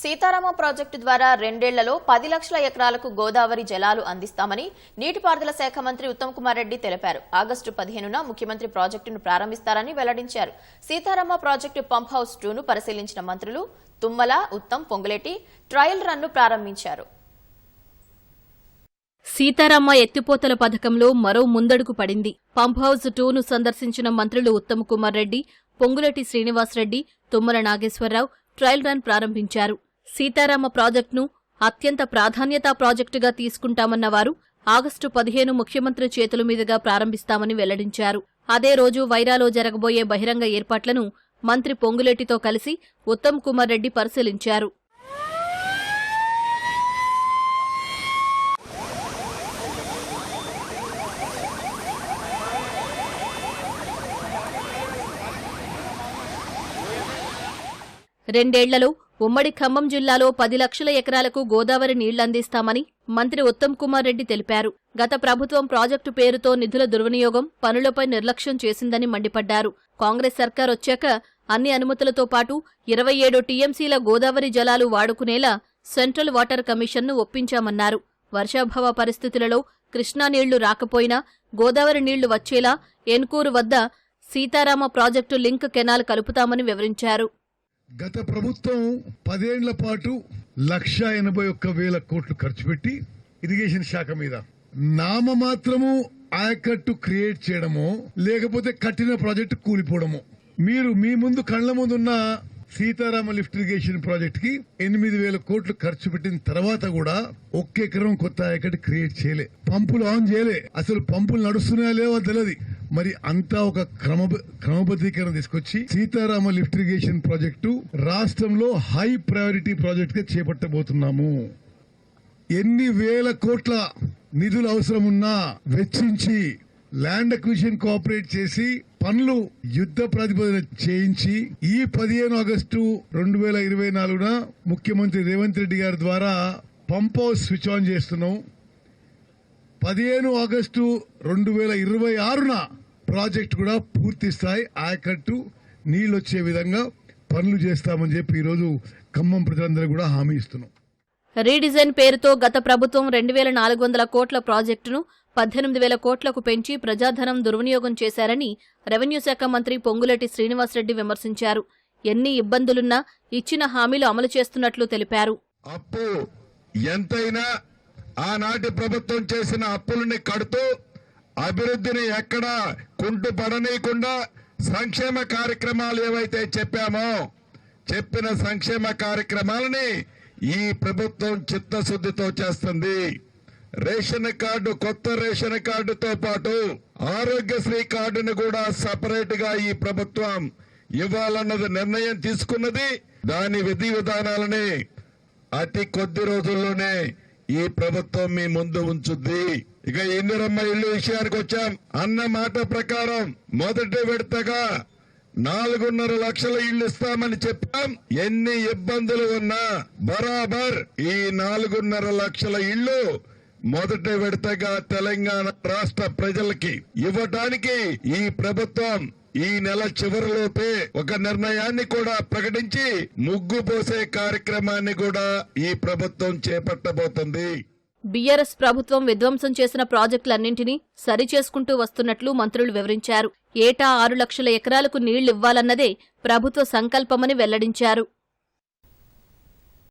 Sitarama project ద్వారా రెండేళ్ళలో పది లక్షల ఎకరాలకు గోదావరి జలాలు అందిస్తామని నీటిపారుదల శాఖ మంత్రి ఉత్తమ్ కుమార్ రెడ్డి తెలిపారు. ఆగస్టు పదిహేనున ముఖ్యమంత్రి ప్రాజెక్టును ప్రారంభిస్తారని వెల్లడించారు. సీతారామ ప్రాజెక్టు పంప్ హౌస్ టూను పరిశీలించిన మంత్రులు తుమ్మల ఉత్తమ్ పొంగులేటి ట్రయల్ రన్ను ప్రారంభించారు. సీతారామ ఎత్తిపోతల పథకంలో మరో ముందడుగు పడింది. పంప్ హౌస్ టూను సందర్శించిన మంత్రులు ఉత్తమ్ కుమార్ రెడ్డి పొంగులటి శ్రీనివాసరెడ్డి తుమ్మల నాగేశ్వరరావు ట్రయల్ రన్ ప్రారంభించారు. సీతారామ ప్రాజెక్టును అత్యంత ప్రాధాన్యతా ప్రాజెక్టుగా తీసుకుంటామన్న వారు ఆగస్టు పదిహేను ముఖ్యమంత్రి చేతుల మీదుగా ప్రారంభిస్తామని వెల్లడించారు. అదే రోజు వైరాలో జరగబోయే బహిరంగ ఏర్పాట్లను మంత్రి పొంగులేటితో కలిసి ఉత్తమ్ కుమార్ రెడ్డి పరిశీలించారు. రెండేళ్ళలో ఉమ్మడి ఖమ్మం జిల్లాలో పది లక్షల ఎకరాలకు గోదావరి నీళ్ళందిస్తామని మంత్రి ఉత్తమ్ కుమార్ రెడ్డి తెలిపారు. గత ప్రభుత్వం ప్రాజెక్టు పేరుతో నిధుల దుర్వినియోగం పనులపై నిర్లక్ష్యం చేసిందని మండిపడ్డారు. కాంగ్రెస్ సర్కార్ వచ్చాక అన్ని అనుమతులతో పాటు ఇరవై ఏడు టీఎంసీల గోదావరి జలాలు వాడుకునేలా సెంట్రల్ వాటర్ కమిషన్ను ఒప్పించామన్నారు. వర్షాభావ పరిస్థితులలో కృష్ణా నీళ్ళు రాకపోయినా గోదావరి నీళ్ళు వచ్చేలా ఎన్కూరు వద్ద సీతారామ ప్రాజెక్టు లింక్ కెనాల్ కలుపుతామని వివరించారు. గత ప్రభుత్వం పదేళ్ళ పాటు లక్ష ఎనభై ఒక్క వేల కోట్లు ఖర్చు పెట్టి ఇరిగేషన్ శాఖ మీద నామ మాత్రము ఆయకట్టు క్రియేట్ చేయడమో లేకపోతే కట్టిన ప్రాజెక్టు కూలిపోవడమో. మీరు మీ ముందు కళ్ళ ముందున్న సీతారామ లిఫ్ట్ ఇరిగేషన్ ప్రాజెక్ట్కి ఎనిమిది వేల కోట్లు ఖర్చు పెట్టిన తర్వాత కూడా ఒక్క ఎకరం కొత్త ఆయకట్టు క్రియేట్ చేయలే. పంపులు ఆన్ చేయలే. అసలు పంపులు నడుస్తున్నాయా లేవో తెలియదు మరి అంతా ఒక క్రమ క్రమబద్ధీకరణ తీసుకొచ్చి సీతారామ లిఫ్ట్ ఇరిగేషన్ ప్రాజెక్టు రాష్ట్రంలో హై ప్రయారిటీ ప్రాజెక్టుగా చేపట్టబోతున్నాము. ఎన్ని వేల కోట్ల నిధులు అవసరం ఉన్నా వెచ్చించి ల్యాండ్ అక్విజిషన్ కోఆపరేట్ చేసి పనులు యుద్ధ ప్రతిపాదన చేయించి ఈ పదిహేను ఆగస్టు రెండు వేల ఇరవై నాలుగున ముఖ్యమంత్రి రేవంత్ రెడ్డి గారి ద్వారా పంప్ హౌస్ స్విచ్ ఆన్ చేస్తున్నాం. పదిహేను ఆగస్టు రెండు వేల ఇరవై ఆరున ప్రాజెక్ట్ కూడా పూర్తి స్థాయి ఆయకట్టు నీళ్ళు వచ్చే విధంగా పనులు చేస్తామని చెప్పి ఈరోజు ఖమ్మం ప్రజలందరూ కూడా హామీ ఇస్తున్నాం. రీడిజైన్ పేరుతో గత ప్రభుత్వం రెండు వేల నాలుగు వందల కోట్ల ప్రాజెక్టును పద్దెనిమిది వేల కోట్లకు పెంచి ప్రజాధనం దుర్వినియోగం చేశారని రెవెన్యూ శాఖ మంత్రి పొంగులేటి శ్రీనివాసరెడ్డి విమర్శించారు. ఎన్ని ఇబ్బందులున్నా ఇచ్చిన హామీలు అమలు చేస్తున్నట్లు తెలిపారు. అప్పు ఎంతైనా ఆనాటి ప్రభుత్వం చేసిన అప్పులని కడుతూ అభివృద్ధిని ఎక్కడా కుంటు పడనీయకుండా సంక్షేమ కార్యక్రమాలు ఏవైతే చెప్పామో చెప్పిన సంక్షేమ కార్యక్రమాలని ఈ ప్రభుత్వం చిత్తశుద్ధితో చేస్తుంది. రేషన్ కార్డు కొత్త రేషన్ కార్డుతో పాటు ఆరోగ్యశ్రీ కార్డును కూడా సపరేట్గా ఈ ప్రభుత్వం ఇవ్వాలన్నది నిర్ణయం తీసుకున్నది. దాని విధి విధానాలని అతి కొద్ది రోజుల్లోనే ఈ ప్రభుత్వం మీ ముందు ఉంచుద్ది. ఇక ఇందిరమ్మ ఇల్లు విషయానికి వచ్చాం. అన్న మాట ప్రకారం మొదటి విడతగా నాలుగున్నర లక్షల ఇళ్ళు ఇస్తామని చెప్పాం. ఎన్ని ఇబ్బందులు ఉన్నా బరాబర్ ఈ నాలుగున్నర లక్షల ఇళ్ళు మొదటి విడతగా తెలంగాణ రాష్ట్ర ప్రజలకి ఇవ్వటానికి ఈ ప్రభుత్వం ఈ నెల చివరిలోపే ఒక నిర్ణయాన్ని కూడా ప్రకటించి ముగ్గు పోసే కార్యక్రమాన్ని కూడా ఈ ప్రభుత్వం చేపట్టబోతుంది. బీఆర్ఎస్ ప్రభుత్వం విధ్వంసం చేసిన ప్రాజెక్టులన్నింటినీ సరిచేసుకుంటూ వస్తున్నట్లు మంత్రులు వివరించారు. ఏటా ఆరు లక్షల ఎకరాలకు నీళ్ళివ్వాలన్నదే ప్రభుత్వ సంకల్పమని వెల్లడించారు.